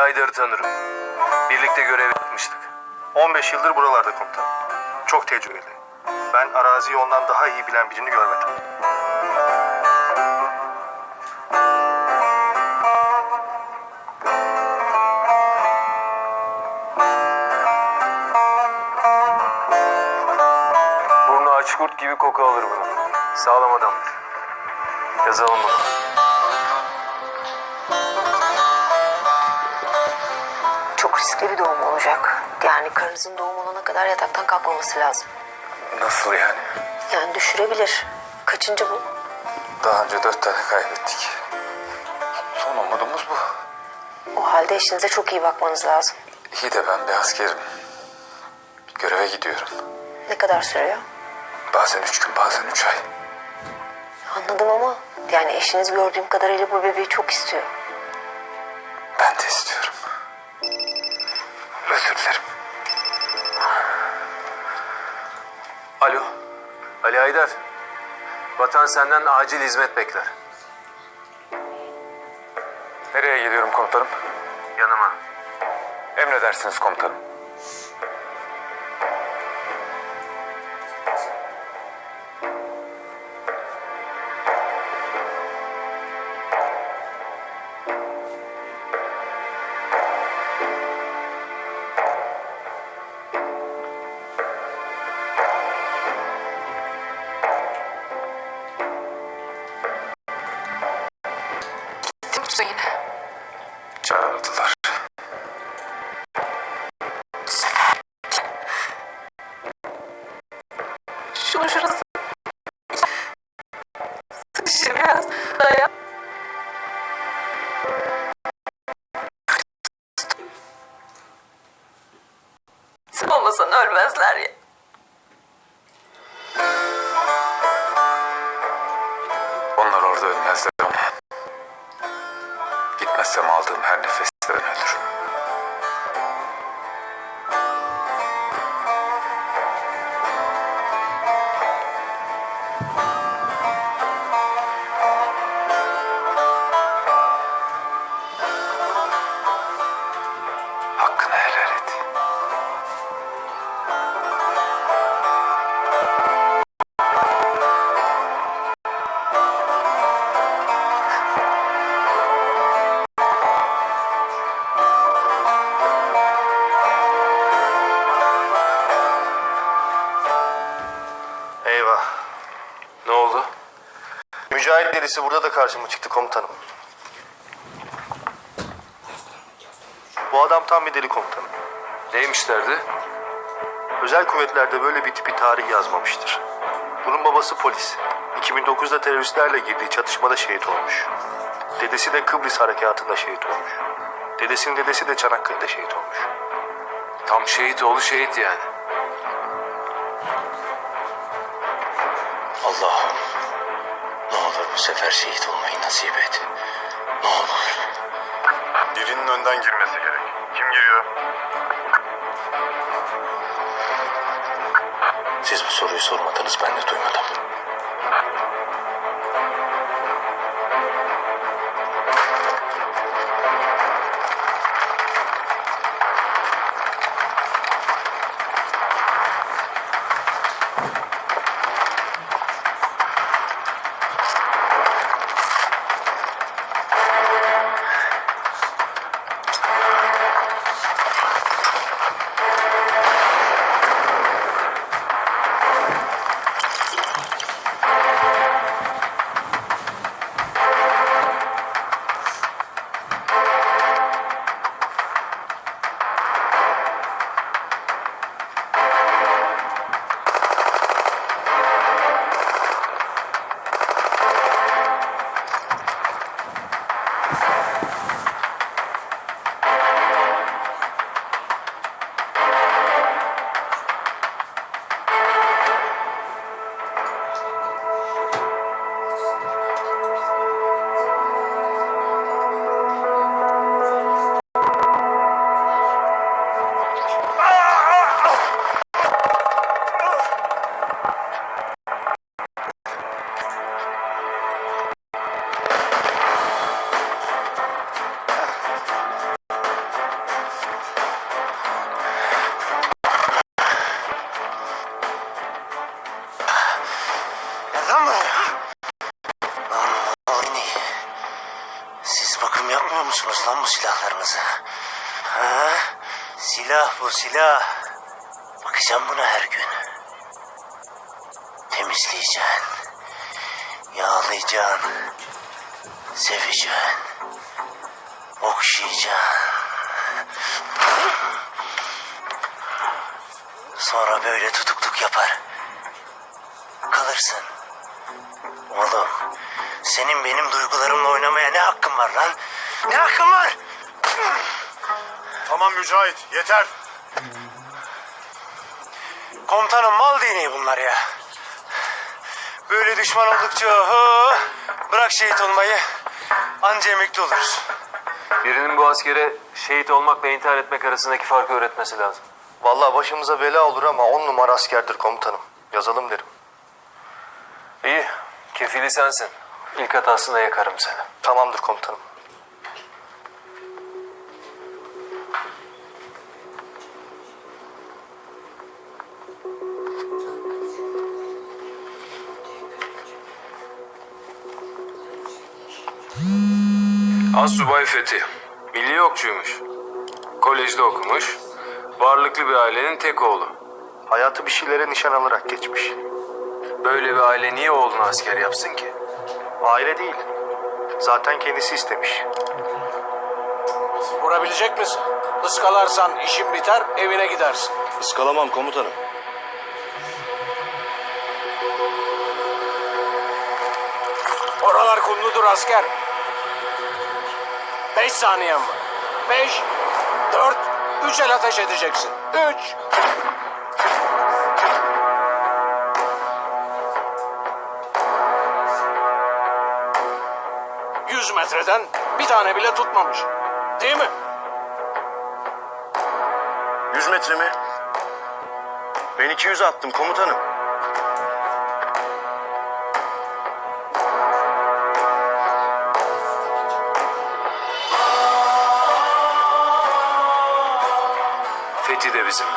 Aydar'ı tanırım. Birlikte görev yapmıştık. 15 yıldır buralarda komutanım. Çok tecrübeli. Ben araziyi ondan daha iyi bilen birini görmedim. Burnu aç kurt gibi koku alır bunu. Sağlam adamdır. Yazalım bunu. Riskli bir doğum olacak. Yani karınızın doğum olana kadar yataktan kalkmaması lazım. Nasıl yani? Yani düşürebilir. Kaçıncı bu? Daha önce dört tane kaybettik. Son umudumuz bu. O halde eşinize çok iyi bakmanız lazım. İyi de ben bir askerim. Göreve gidiyorum. Ne kadar sürüyor? Bazen üç gün, bazen üç ay. Anladım ama yani eşiniz gördüğüm kadarıyla bu bebeği çok istiyor. Ali Aydar. Vatan senden acil hizmet bekler. Nereye gidiyorum komutanım? Yanıma. Emredersiniz komutanım. Onlar orada ölmezler. Gitmezsem aldığım her nefeste delisi burada da karşıma çıktı komutanım. Bu adam tam bir deli komutanım. Neymiş derdi? Özel kuvvetlerde böyle bir tipi tarih yazmamıştır. Bunun babası polis. 2009'da teröristlerle girdiği çatışmada şehit olmuş. Dedesi de Kıbrıs harekatında şehit olmuş. Dedesinin dedesi de Çanakkale'de şehit olmuş. Tam şehit oğlu şehit yani. Allah'ım sefer şehit olmayı nasip et. Ne olur. Birinin önden girmesi gerek. Kim giriyor? Siz bu soruyu sormadınız ben de duymadım. Bu silah. Bakacağım buna her gün. Temizleyeceksin. Yağlayacaksın. Seveceksin. Okşayacaksın. Sonra böyle tutukluk yapar. Kalırsın. Oğlum, senin benim duygularımla oynamaya ne hakkın var lan? Ne hakkın var? Tamam Mücahit yeter. Komutanım mal değneği bunlar ya. Böyle düşman oldukça oho, bırak şehit olmayı. Anca emekli oluruz. Birinin bu askere şehit olmakla intihar etmek arasındaki farkı öğretmesi lazım. Vallahi başımıza bela olur ama on numara askerdir komutanım. Yazalım derim. İyi. Kefili sensin. İlk hatasında yakarım seni. Tamamdır komutanım. Assubay Fethi. Milli okçuymuş. Kolejde okumuş. Varlıklı bir ailenin tek oğlu. Hayatı bir şeylere nişan alarak geçmiş. Böyle bir aile niye oğlunu asker yapsın ki? Aile değil. Zaten kendisi istemiş. Vurabilecek misin? Iskalarsan işin biter, evine gidersin. Iskalamam komutanım. Oralar kumludur asker. Beş saniyen var. Beş, dört, üç el ateş edeceksin. Üç. Yüz metreden bir tane bile tutmamış. Değil mi? 100 metre mi? Ben 200 attım komutanım. Fethi de bizimle.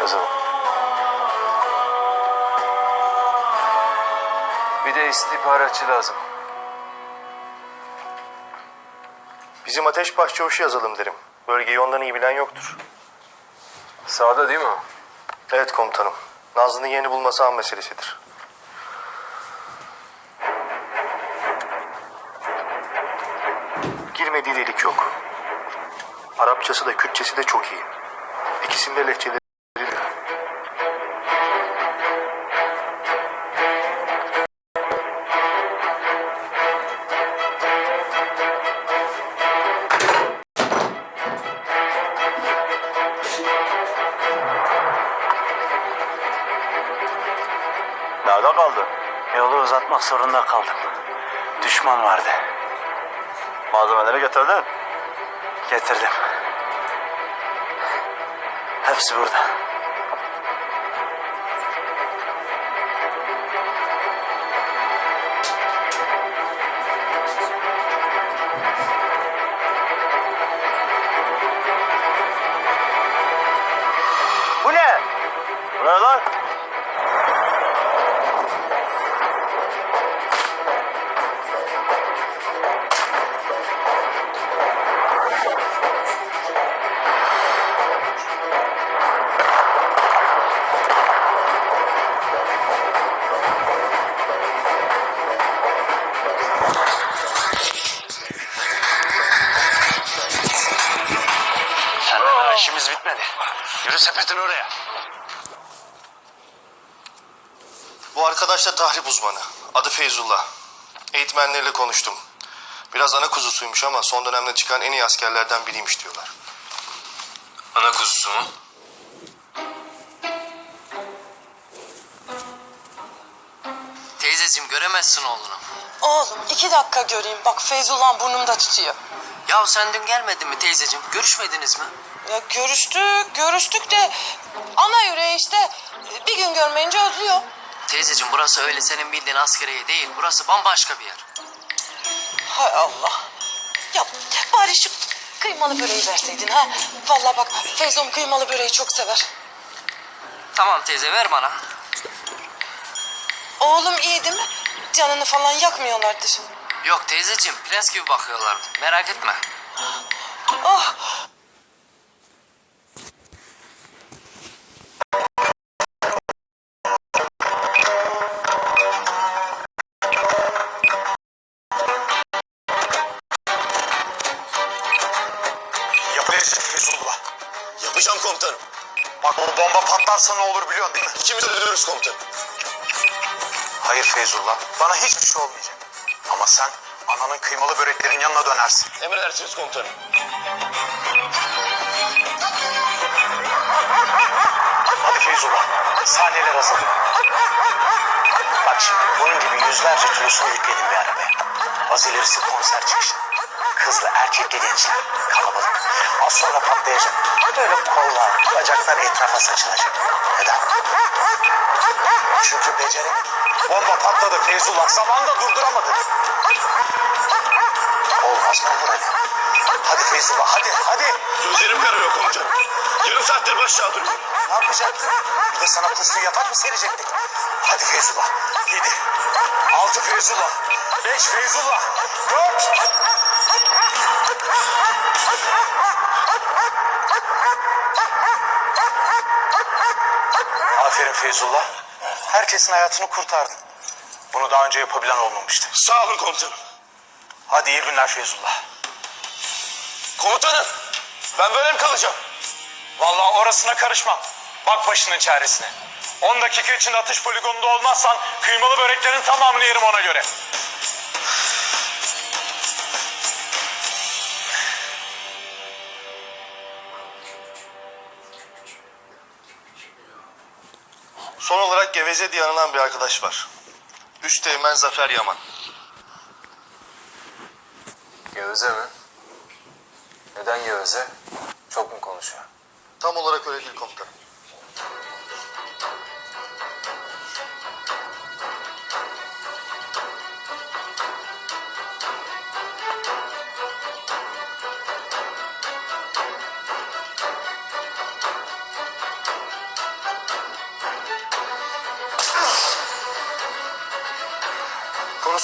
Yazalım. Bir de istihbaratçı lazım. Bizim ateş başçavuşu yazalım derim. Bölgeyi ondan iyi bilen yoktur. Sağda değil mi o? Evet komutanım. Nazlı'nın yerini bulması an meselesidir. Girmediği delik yok. Arapçası da Kürtçesi de çok iyi. İkisinde lehçeleri de. Nerede kaldı? Yolu uzatmak zorunda kaldım. Düşman vardı. Malzemeleri getirdin? Getirdim. Hepsi burada. Bu ne? Bu ne lan? Daha işimiz bitmedi. Yürü sepetin oraya. Bu arkadaş da tahrip uzmanı. Adı Feyzullah. Eğitmenleriyle konuştum. Biraz ana kuzusuymuş ama son dönemde çıkan en iyi askerlerden biriymiş diyorlar. Ana kuzusu mu? Teyzeciğim göremezsin oğlunu. Oğlum iki dakika göreyim. Bak Feyzullah burnumda tutuyor. Ya sen dün gelmedin mi teyzeciğim? Görüşmediniz mi? Ya görüştük, görüştük de ana yüreği işte bir gün görmeyince özlüyor. Teyzeciğim burası öyle senin bildiğin askeriye değil. Burası bambaşka bir yer. Hay Allah. Ya bari şu kıymalı böreği verseydin ha. Vallahi bak Feyzom kıymalı böreği çok sever. Tamam teyze ver bana. Oğlum iyi değil mi? Canını falan yakmıyorlardır. Yok teyzeciğim prens gibi bakıyorlar. Merak etme. Oh Yapacağız Feyzullah. Yapacağım komutanım. Bak o bomba patlarsa ne olur biliyorsun değil mi? İkimiz ölürüz komutanım. Hayır Feyzullah. Bana hiçbir şey olmayacak. Ama sen ananın kıymalı böreklerin yanına dönersin. Emredersiniz komutanım. Hadi Feyzullah. Saniyeler azalıyor. Bak şimdi bunun gibi yüzlerce kilosunu yükledim bir arabaya. Az ilerisi konser çıkışı. Kızlı erkekli gençler. Kalabalık. Az sonra patlayacak. Böyle kollar, bacaklar etrafa saçılacak. Neden? Çünkü beceremedim. Bomba patladı Feyzullah. Zamanında durduramadı. Olmaz mı olur öyle? Hadi Feyzullah hadi hadi. Gözlerim kararıyor komutanım. Yarım saattir baş aşağı duruyorum. Ne yapacaktın? Bir de sana kuşlu yatak mı serecektik? Hadi Feyzullah. Yedi. Altı Feyzullah. Beş Feyzullah. Dört. Feyzullah. Herkesin hayatını kurtardın. Bunu daha önce yapabilen olmamıştı. Sağ olun komutanım. Hadi iyi günler Feyzullah. Komutanım ben böyle mi kalacağım? Vallahi orasına karışmam. Bak başının çaresine. 10 dakika içinde atış poligonunda olmazsan kıymalı böreklerin tamamını yerim ona göre. Son olarak Geveze diye anılan bir arkadaş var. Üsteğmen Zafer Yaman. Geveze mi? Neden geveze? Çok mu konuşuyor? Tam olarak öyle değil komutanım.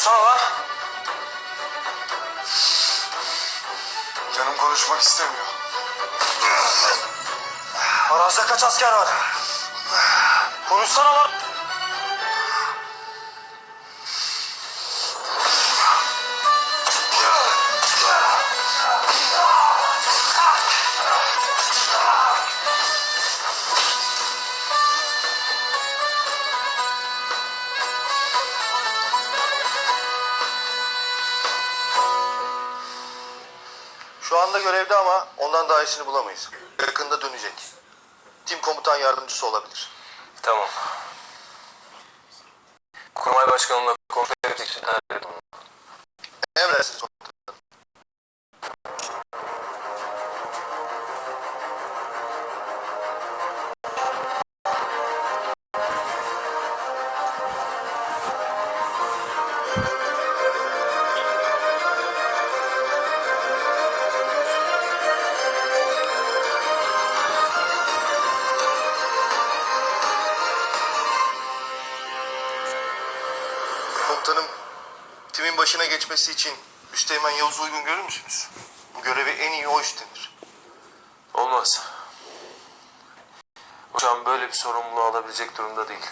Konuşsana lan. Canım konuşmak istemiyor. Arazide kaç asker var? Konuşsana lan. Ondan daha iyisini bulamayız. Yakında dönecek. Tim komutan yardımcısı olabilir. Tamam. Kurmay başkanımla için hallettim. Emredersiniz geçmesi için Üsteğmen Yavuz'u uygun görür müsünüz? Bu görevi en iyi o üstlenir. Olmaz. An böyle bir sorumluluğu alabilecek durumda değil.